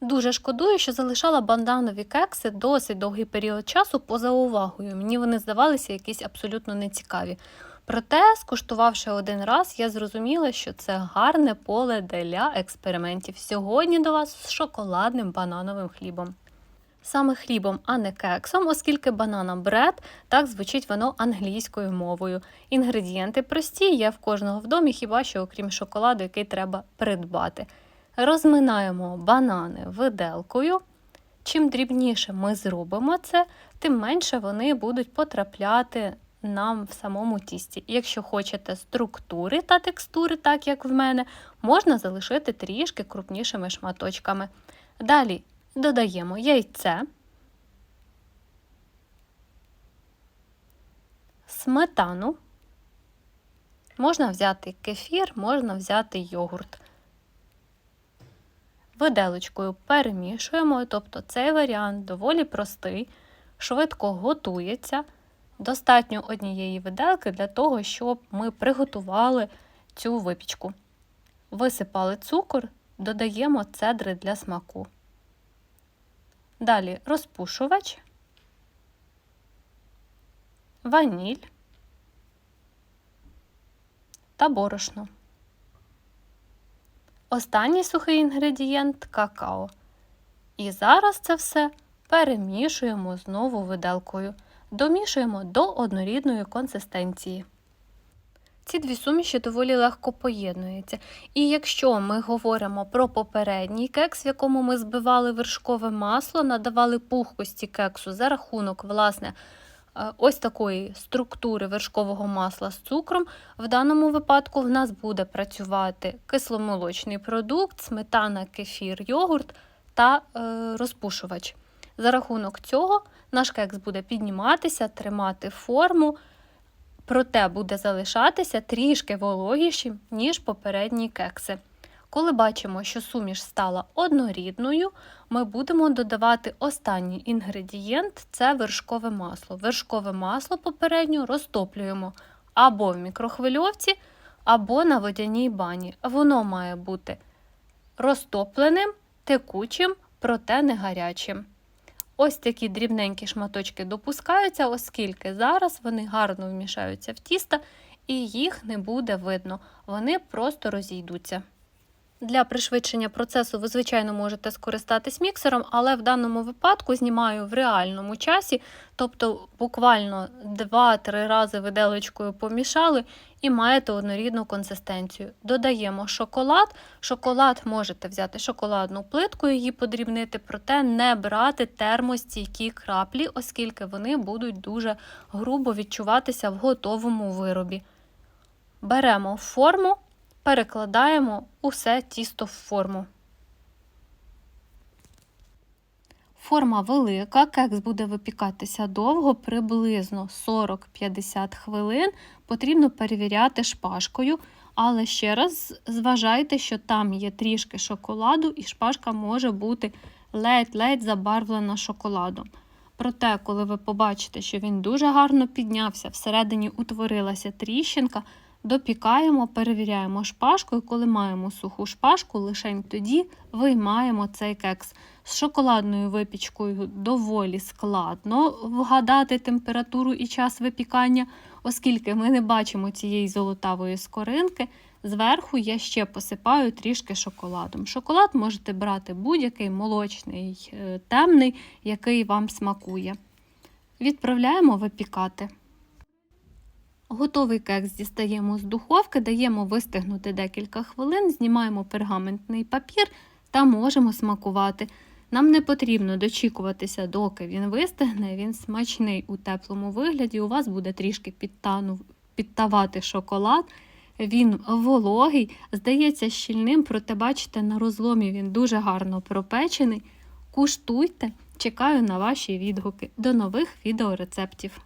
Дуже шкодую, що залишала банданові кекси досить довгий період часу поза увагою. Мені вони здавалися якісь абсолютно нецікаві. Проте, скуштувавши один раз, я зрозуміла, що це гарне поле для експериментів. Сьогодні до вас з шоколадним банановим хлібом. Саме хлібом, а не кексом, оскільки банана бред, так звучить воно англійською мовою. Інгредієнти прості, є в кожного в домі, хіба що окрім шоколаду, який треба придбати. Розминаємо банани виделкою. Чим дрібніше ми зробимо це, тим менше вони будуть потрапляти нам в самому тісті. Якщо хочете структури та текстури, так як в мене, можна залишити трішки крупнішими шматочками. Далі додаємо яйце, сметану. Можна взяти кефір, можна взяти йогурт. Виделочкою перемішуємо, тобто цей варіант доволі простий, швидко готується. Достатньо однієї виделки для того, щоб ми приготували цю випічку. Висипали цукор, додаємо цедри для смаку. Далі розпушувач, ваніль та борошно. Останній сухий інгредієнт какао. І зараз це все перемішуємо знову виделкою. Домішуємо до однорідної консистенції. Ці дві суміші доволі легко поєднуються. І якщо ми говоримо про попередній кекс, в якому ми збивали вершкове масло, надавали пухкості кексу за рахунок, власне, ось такої структури вершкового масла з цукром, в даному випадку в нас буде працювати кисломолочний продукт, сметана, кефір, йогурт та е, розпушувач. За рахунок цього наш кекс буде підніматися, тримати форму, проте буде залишатися трішки вологішим, ніж попередні кекси. Коли бачимо, що суміш стала однорідною, ми будемо додавати останній інгредієнт це вершкове масло. Вершкове масло попередньо розтоплюємо або в мікрохвильовці, або на водяній бані. Воно має бути розтопленим, текучим, проте не гарячим. Ось такі дрібненькі шматочки допускаються, оскільки зараз вони гарно вмішаються в тісто і їх не буде видно, вони просто розійдуться. Для пришвидшення процесу ви, звичайно, можете скористатись міксером, але в даному випадку знімаю в реальному часі, тобто буквально 2-3 рази виделочкою помішали і маєте однорідну консистенцію. Додаємо шоколад. Шоколад можете взяти шоколадну плитку, її подрібнити, проте не брати термостійкі краплі, оскільки вони будуть дуже грубо відчуватися в готовому виробі. Беремо форму перекладаємо усе тісто в форму. Форма велика, кекс буде випікатися довго, приблизно 40-50 хвилин. Потрібно перевіряти шпажкою, але ще раз зважайте, що там є трішки шоколаду, і шпажка може бути ледь-ледь забарвлена шоколадом. Проте, коли ви побачите, що він дуже гарно піднявся, всередині утворилася тріщинка, допікаємо, перевіряємо шпажку, і коли маємо суху шпажку, лише тоді виймаємо цей кекс. З шоколадною випічкою доволі складно вгадати температуру і час випікання, оскільки ми не бачимо цієї золотавої скоринки. Зверху я ще посипаю трішки шоколадом. Шоколад можете брати будь-який молочний, е, темний, який вам смакує. Відправляємо випікати. Готовий кекс дістаємо з духовки, даємо вистигнути декілька хвилин, знімаємо пергаментний папір та можемо смакувати. Нам не потрібно дочікуватися, доки він вистигне, він смачний у теплому вигляді. У вас буде трішки підтану, підтавати шоколад. Він вологий, здається щільним, проте, бачите, на розломі він дуже гарно пропечений. Куштуйте, чекаю на ваші відгуки. До нових відеорецептів!